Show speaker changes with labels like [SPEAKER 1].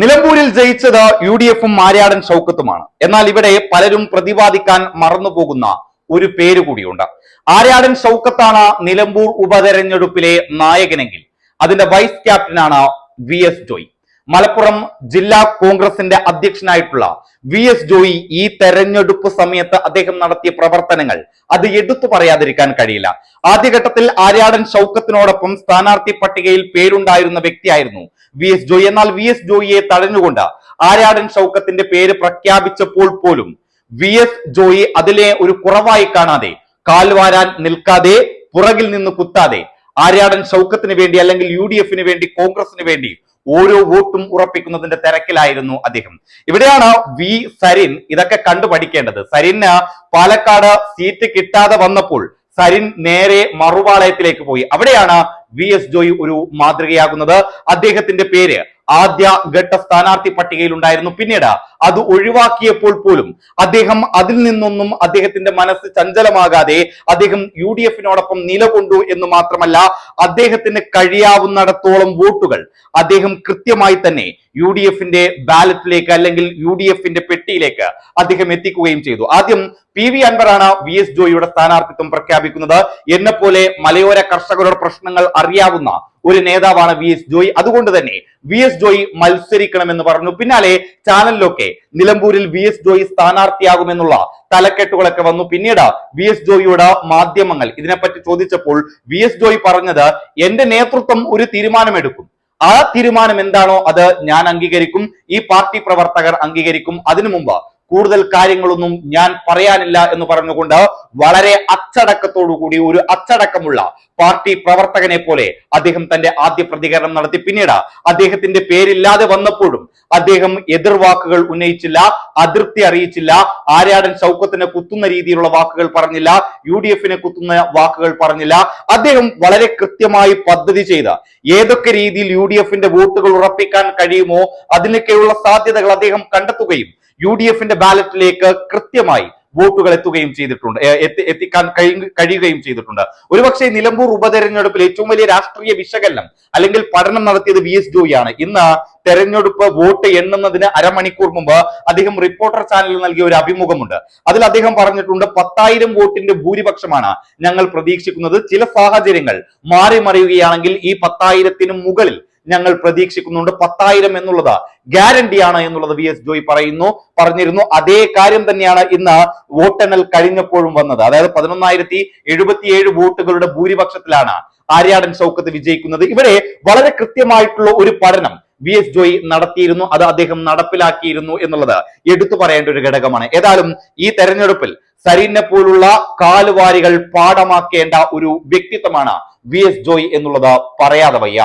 [SPEAKER 1] നിലമ്പൂരിൽ ജയിച്ചത് U D എഫും മാര്യാടൻ ഷൗക്കത്തുമാണ് എന്നാൽ ഇവിടെ പലരും പ്രതിപാദിക്കാൻ മറന്നുപോകുന്ന ഒരു പേര് കൂടിയുണ്ട്. ആര്യാടൻ ഷൗക്കത്താണ് നിലമ്പൂർ ഉപതെരഞ്ഞെടുപ്പിലെ നായകനെങ്കിൽ. അതിന്റെ വൈസ് ക്യാപ്റ്റനാണ് വി എസ് ജോയി. മലപ്പുറം ജില്ലാ കോൺഗ്രസിന്റെ അധ്യക്ഷനായിട്ടുള്ള വി എസ് ജോയി ഈ തെരഞ്ഞെടുപ്പ് സമയത്ത് അദ്ദേഹം നടത്തിയ പ്രവർത്തനങ്ങൾ അത് എടുത്തു പറയാതിരിക്കാൻ കഴിയില്ല. ആദ്യഘട്ടത്തിൽ ആര്യാടൻ ഷൗക്കത്തിനോടൊപ്പം സ്ഥാനാർത്ഥി പട്ടികയിൽ പേരുണ്ടായിരുന്ന വ്യക്തിയായിരുന്നു വി എസ് ജോയി. എന്നാൽ വി എസ് ജോയിയെ തടഞ്ഞുകൊണ്ട് ആര്യാടൻ ഷൗക്കത്തിന്റെ പേര് പ്രഖ്യാപിച്ചപ്പോൾ പോലും വി എസ് ജോയി അതിലെ ഒരു കുറവായി കാണാതെ കാൽവാരാൻ നിൽക്കാതെ പുറകിൽ നിന്ന് കുത്താതെ ആര്യാടൻ ഷൗക്കത്തിന് വേണ്ടി അല്ലെങ്കിൽ യു ഡി എഫിന് വേണ്ടി കോൺഗ്രസിന് വേണ്ടി ഓരോ വോട്ടും ഉറപ്പിക്കുന്നതിന്റെ തിരക്കിലായിരുന്നു അദ്ദേഹം. ഇവിടെയാണ് വി സരിൻ ഇതൊക്കെ കണ്ടു പഠിക്കേണ്ടത്. സരിന് പാലക്കാട് സീറ്റ് കിട്ടാതെ വന്നപ്പോൾ സരിൻ നേരെ മറുപാളയത്തിലേക്ക് പോയി. അവിടെയാണ് വി എസ് ജോയി ഒരു മാതൃകയാകുന്നത്. അദ്ദേഹത്തിന്റെ പേര് ആദ്യ ഘട്ട സ്ഥാനാർത്ഥി പട്ടികയിൽ ഉണ്ടായിരുന്നു. പിന്നീട് അത് ഒഴിവാക്കിയപ്പോൾ പോലും അദ്ദേഹം അതിൽ നിന്നൊന്നും അദ്ദേഹത്തിന്റെ മനസ്സ് ചഞ്ചലമാകാതെ അദ്ദേഹം യു ഡി എഫിനോടൊപ്പം നിലകൊണ്ടു എന്ന് മാത്രമല്ല അദ്ദേഹത്തിന് കഴിയാവുന്നിടത്തോളം വോട്ടുകൾ അദ്ദേഹം കൃത്യമായി തന്നെ യു ഡി എഫിന്റെ ബാലറ്റിലേക്ക് അല്ലെങ്കിൽ യു ഡി എഫിന്റെ പെട്ടിയിലേക്ക് അദ്ദേഹം എത്തിക്കുകയും ചെയ്തു. ആദ്യം പി വി അൻവറാണ് വി എസ് ജോയിയുടെ സ്ഥാനാർത്ഥിത്വം പ്രഖ്യാപിക്കുന്നത്. എന്നെ പോലെ മലയോര കർഷകരുടെ പ്രശ്നങ്ങൾ അറിയാവുന്ന ഒരു നേതാവാണ് വി എസ് ജോയി. അതുകൊണ്ട് തന്നെ വി എസ് ജോയി മത്സരിക്കണമെന്ന് പറഞ്ഞു. പിന്നാലെ ചാനലിലൊക്കെ നിലമ്പൂരിൽ വി എസ് ജോയി സ്ഥാനാർത്ഥിയാകുമെന്നുള്ള തലക്കെട്ടുകളൊക്കെ വന്നു. പിന്നീട് വി എസ് ജോയിയുടെ മാധ്യമങ്ങൾ ഇതിനെപ്പറ്റി ചോദിച്ചപ്പോൾ വി എസ് ജോയി പറഞ്ഞത് എന്റെ നേതൃത്വം ഒരു തീരുമാനമെടുക്കും. ആ തീരുമാനം എന്താണോ അത് ഞാൻ അംഗീകരിക്കും. ഈ പാർട്ടി പ്രവർത്തകർ അംഗീകരിക്കും. അതിനു മുമ്പ് കൂടുതൽ കാര്യങ്ങളൊന്നും ഞാൻ പറയാനില്ല എന്ന് പറഞ്ഞുകൊണ്ട് വളരെ കൂടി ഒരു അച്ചടക്കമുള്ള പാർട്ടി പ്രവർത്തകനെ പോലെ അദ്ദേഹം തന്റെ ആദ്യ പ്രതികരണം നടത്തി. പിന്നീട് അദ്ദേഹത്തിന്റെ പേരില്ലാതെ വന്നപ്പോഴും അദ്ദേഹം എതിർവാക്കുകൾ ഉന്നയിച്ചില്ല അതിർത്തി അറിയിച്ചില്ല ആരാടൻ ചൗക്കത്തിന് കുത്തുന്ന രീതിയിലുള്ള വാക്കുകൾ പറഞ്ഞില്ല യു ഡി എഫിനെ കുത്തുന്ന വാക്കുകൾ പറഞ്ഞില്ല. അദ്ദേഹം വളരെ കൃത്യമായി പദ്ധതി ചെയ്ത് ഏതൊക്കെ രീതിയിൽ യു ഡി എഫിന്റെ വോട്ടുകൾ ഉറപ്പിക്കാൻ കഴിയുമോ അതിനൊക്കെയുള്ള സാധ്യതകൾ അദ്ദേഹം കണ്ടെത്തുകയും യു ഡി എഫിന്റെ ബാലറ്റിലേക്ക് കൃത്യമായി വോട്ടുകൾ എത്തുകയും ചെയ്തിട്ടുണ്ട്. എത്തി എത്തിക്കാൻ കഴി- കഴിയുകയും ചെയ്തിട്ടുണ്ട്. ഒരുപക്ഷെ നിലമ്പൂർ ഉപതെരഞ്ഞെടുപ്പിൽ ഏറ്റവും വലിയ രാഷ്ട്രീയ വിശകലനം അല്ലെങ്കിൽ പഠനം നടത്തിയത് വി എസ് ജോയിയാണ്. ഇന്ന് തെരഞ്ഞെടുപ്പ് വോട്ട് എണ്ണുന്നതിന് അരമണിക്കൂർ മുമ്പ് അദ്ദേഹം റിപ്പോർട്ടർ ചാനലിൽ നൽകിയ ഒരു അഭിമുഖമുണ്ട്. അതിൽ അദ്ദേഹം പറഞ്ഞിട്ടുണ്ട് പത്തായിരം വോട്ടിന്റെ ഭൂരിപക്ഷമാണ് ഞങ്ങൾ പ്രതീക്ഷിക്കുന്നത്. ചില സാഹചര്യങ്ങൾ മാറി മറിയുകയാണെങ്കിൽ ഈ പത്തായിരത്തിന് മുകളിൽ ഞങ്ങൾ പ്രതീക്ഷിക്കുന്നുണ്ട് പത്തായിരം എന്നുള്ളത്. ഗ്യാരണ്ടിയാണ് എന്നുള്ളത് വി എസ് ജോയി പറയുന്നു പറഞ്ഞിരുന്നു. അതേ കാര്യം തന്നെയാണ് ഇന്ന് വോട്ടെണ്ണൽ കഴിഞ്ഞപ്പോഴും വന്നത്. അതായത് പതിനൊന്നായിരത്തി എഴുപത്തിയേഴ് വോട്ടുകളുടെ ഭൂരിപക്ഷത്തിലാണ് ആര്യാടൻ ചൗക്കത്ത് വിജയിക്കുന്നത്. ഇവിടെ വളരെ കൃത്യമായിട്ടുള്ള ഒരു പഠനം വി എസ് ജോയി നടത്തിയിരുന്നു. അത് അദ്ദേഹം നടപ്പിലാക്കിയിരുന്നു എന്നുള്ളത് എടുത്തു പറയേണ്ട ഒരു ഘടകമാണ്. ഏതായാലും ഈ തെരഞ്ഞെടുപ്പിൽ സരീനെ പോലുള്ള കാലുവാരികൾ പാഠമാക്കേണ്ട ഒരു വ്യക്തിത്വമാണ് വി എസ് ജോയി എന്നുള്ളത് പറയാതെ വയ്യ.